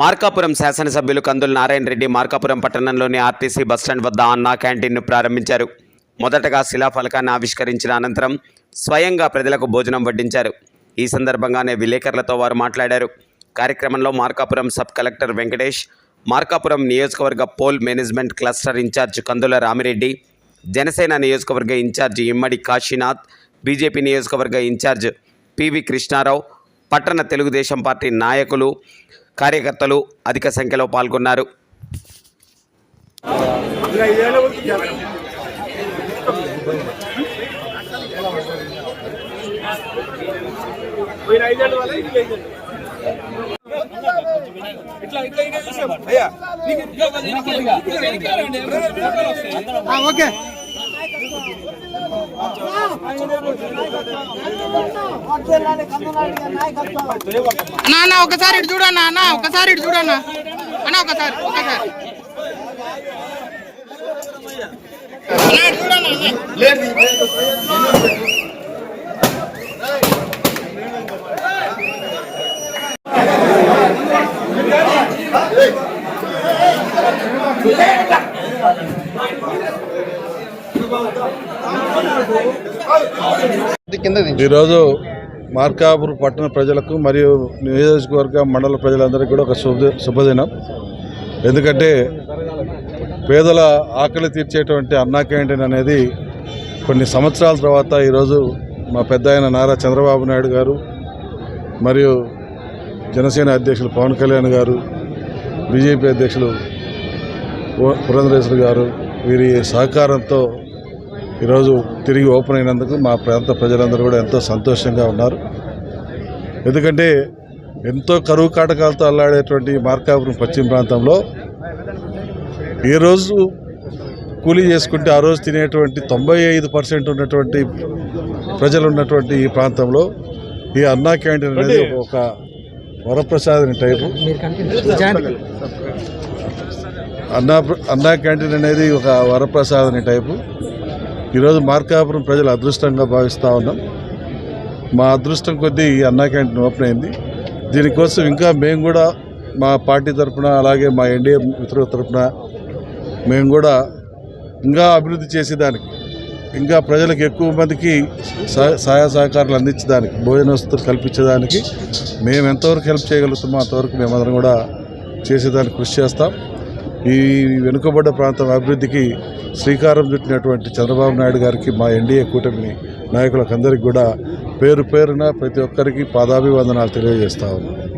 మార్కాపురం శాసనసభ్యులు కందుల నారాయణ రెడ్డి మార్కాపురం పట్టణంలోని RTC bus stand వద్ద అన్నా క్యాంటీన్ను ప్రారంభించారు. మొదటగా శిలాఫలకాన్ని ఆవిష్కరించిన అనంతరం స్వయంగా ప్రజలకు భోజనం వడ్డించారు. ఈ సందర్భంగానే విలేకరులతో వారు మాట్లాడారు. కార్యక్రమంలో మార్కాపురం సబ్ కలెక్టర్ వెంకటేష్ మార్కాపురం నియోజకవర్గ poll management cluster incharge Kandula Ramireddy Janasena నియోజకవర్గ ఇన్ఛార్జ్ ఇమ్మడి కాశీనాథ్ బీజేపీ నియోజకవర్గ ఇన్ఛార్జ్ పివి కృష్ణారావు పట్టణ తెలుగుదేశం పార్టీ నాయకులు కార్యకర్తలు అధిక సంఖ్యలో పాల్గొన్నారు. ఓకే నాన్న ఒకసారి ఇటు చూడన్నా అన్న ఒకసారి ఇటు చూడన్నా. అన్న ఒకసారి ఒకసారి. చూడన్నా ఈరోజు మార్కాపూర్ పట్టణ ప్రజలకు మరియు నియోజకవర్గ మండల ప్రజలందరికీ కూడా ఒక శుభ శుభదినం. ఎందుకంటే పేదల ఆకలి తీర్చేటువంటి అన్నా క్యాంటీన్ అనేది కొన్ని సంవత్సరాల తర్వాత ఈరోజు మా పెద్ద ఆయన నారా చంద్రబాబు నాయుడు గారు మరియు జనసేన అధ్యక్షులు పవన్ కళ్యాణ్ గారు బీజేపీ అధ్యక్షులు పు- పురంధరేశ్వరి గారు వీరి సహకారంతో ఈరోజు తిరిగి ఓపెన్ అయినందుకు మా ప్రాంత ప్రజలందరూ కూడా ఎంతో సంతోషంగా ఉన్నారు. ఎందుకంటే ఎంతో కరువు కాటకాలతో అల్లాడేటువంటి మార్కాపురం పశ్చిమ ప్రాంతంలో ఈ రోజు కూలీ చేసుకుంటే ఆ రోజు తినేటువంటి తొంభై ఐదు పర్సెంట్ ఉన్నటువంటి ప్రజలు ఉన్నటువంటి ఈ ప్రాంతంలో ఈ అన్నా క్యాంటీన్ అనేది ఒక వరప్రసాదని టైపు. అన్నా అన్నా క్యాంటీన్ అనేది ఒక వరప్రసాదని టైపు. ఈరోజు మార్కాపురం ప్రజలు అదృష్టంగా భావిస్తూ ఉన్నాం. మా అదృష్టం కొద్దీ ఈ అన్నా క్యాంటీన్ ఓపెన్ అయింది. దీనికోసం ఇంకా మేము కూడా మా పార్టీ తరఫున అలాగే మా ఎన్డీఏ మిత్రుల తరఫున మేము కూడా ఇంకా అభివృద్ధి చేసేదానికి ఇంకా ప్రజలకు ఎక్కువ మందికి సహాయ సహకారాలు అందించడానికి భోజన వస్తువులు కల్పించడానికి మేము ఎంతవరకు హెల్ప్ చేయగలుగుతామో అంతవరకు మేమందరం కూడా చేసేదానికి కృషి చేస్తాం. ఈ వెనుకబడ్డ ప్రాంతం అభివృద్ధికి శ్రీకారం చుట్టినటువంటి చంద్రబాబు నాయుడు గారికి మా ఎన్డీఏ కూటమి నాయకులకు అందరికీ కూడా పేరు పేరున ప్రతి ఒక్కరికి పాదాభివందనాలు తెలియజేస్తా ఉన్నాను